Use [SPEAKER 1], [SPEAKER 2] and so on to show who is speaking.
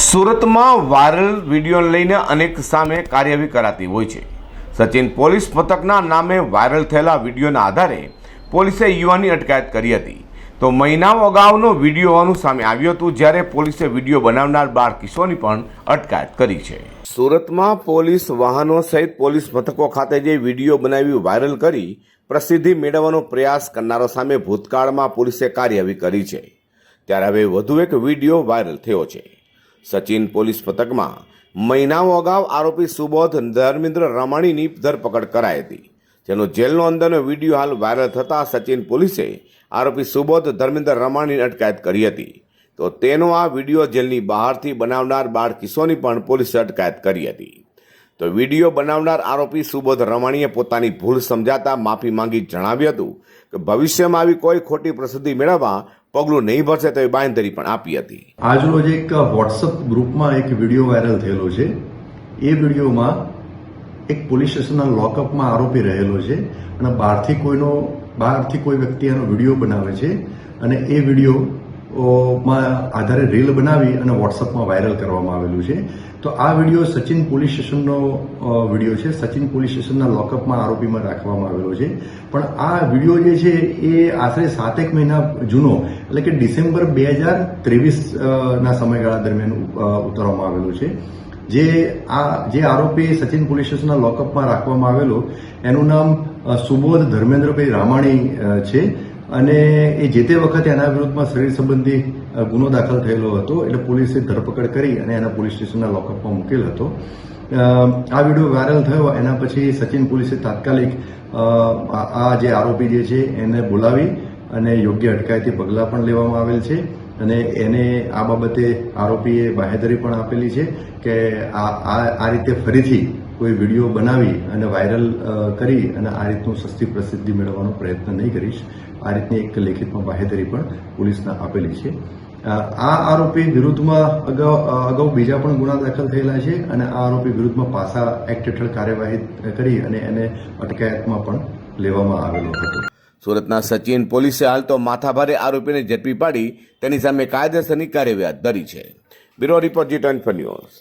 [SPEAKER 1] સુરતમાં viral video લઈને અનેક સામે કાર્યવાહી કરાતી હોય છે. સચિન પોલીસ મથકના નામે વાયરલ થયેલા વિડીયોના આધારે પોલીસે યુવાની અટકાયત કરી હતી. તો મહિનાઓ અગાઉનો વીડિયો હોવાનું સામે આવ્યું હતું, જ્યારે પોલીસે વીડિયો બનાવનાર બાર કિશોરની પણ અટકાયત કરી છે. સુરતમાં પોલીસ વાહનો સહિત પોલીસ મથકો ખાતે જે વીડિયો બનાવી વાયરલ કરી પ્રસિદ્ધિ મેળવવાનો પ્રયાસ કરનારો સામે ભૂતકાળમાં પોલીસે કાર્યવાહી કરી છે. ત્યારે હવે વધુ એક વીડિયો વાયરલ થયો છે. સચિન પોલીસ મથકમાં મહિનાઓ અગાઉ આરોપી સુબોધ ધર્મેન્દ્ર રમાણીની ધરપકડ કરાઈ હતી. જેનો જેલનો અંદરનો વીડિયો હાલ વાયરલ થતાં સચિન પોલીસે આરોપી સુબોધ ધર્મેન્દ્ર રમાણીની અટકાયત કરી હતી. તો તેનો આ વીડિયો જેલની બહારથી બનાવનાર બાળ કિશોરની પણ પોલીસે અટકાયત કરી હતી. તો વીડિયો બનાવનાર આરોપી સુબોધ રમાણીએ પોતાની ભૂલ સમજાતા માફી માંગી જણાવ્યું હતું કે ભવિષ્યમાં આવી કોઈ ખોટી પ્રસિદ્ધિ મેળવવા પગલું નહીં ભરશે એ બાંયધરી પણ આપી હતી.
[SPEAKER 2] આજરોજ એક વોટ્સઅપ ગ્રુપમાં એક વીડિયો વાયરલ થયેલો છે. એ વિડીયોમાં એક પોલીસ સ્ટેશનના લોકઅપમાં આરોપી રહેલો છે અને બહારથી કોઈનો, બહારથી કોઈ વ્યક્તિ એનો વીડિયો બનાવે છે અને એ વીડિયો માં આધારે રીલ બનાવી અને વોટ્સઅપમાં વાયરલ કરવામાં આવેલું છે. તો આ વીડિયો સચિન પોલીસ સ્ટેશનનો વીડિયો છે. સચિન પોલીસ સ્ટેશનના લોકઅપમાં આરોપીમાં રાખવામાં આવેલો છે. પણ આ વીડિયો જે છે એ આશરે સાતેક મહિના જૂનો, એટલે કે ડિસેમ્બર બે હજાર ત્રેવીસના સમયગાળા દરમિયાન ઉતારવામાં આવેલો છે. જે આ, જે આરોપી સચિન પોલીસ સ્ટેશનના લોકઅપમાં રાખવામાં આવેલો, એનું નામ સુબોધ ધર્મેન્દ્રભાઈ રામાણી છે. અને એ જે તે વખતે એના વિરુદ્ધમાં શરીર સંબંધી ગુનો દાખલ થયેલો હતો, એટલે પોલીસે ધરપકડ કરી અને એના પોલીસ સ્ટેશનના લોકઅપમાં મૂકેલ હતો. આ વીડિયો વાયરલ થયો, એના પછી સચિન પોલીસે તાત્કાલિક આ જે આરોપી જે છે, એને બોલાવી અને યોગ્ય અટકાયતી પગલાં પણ લેવામાં આવેલ છે. અને એને આ બાબતે આરોપીએ બાહેધરી પણ આપેલી છે કે આ આ રીતે ફરીથી કોઈ વીડિયો બનાવી અને વાયરલ કરી અને આ રીતનું સસ્તી પ્રસિદ્ધિ મેળવવાનો પ્રયત્ન નહીં કરીશ. આ રીતની એક લેખિતમાં બાહેધરી પણ પોલીસને આપેલી છે. આ આરોપી વિરુદ્ધમાં અગાઉ અગાઉ બીજા પણ ગુના દાખલ થયેલા છે અને આ આરોપી વિરુદ્ધમાં પાસા એક્ટ હેઠળ કાર્યવાહી કરી અને એને અટકાયતમાં પણ લેવામાં આવેલો હતો.
[SPEAKER 1] સુરતના સચિન પોલીસે હાલ તો માથાભારે આરોપીને ઝડપી પાડી, તેની સામે કાયદેસરની કાર્યવાહી હાથ ધરી છે. Bureau report G twenty news.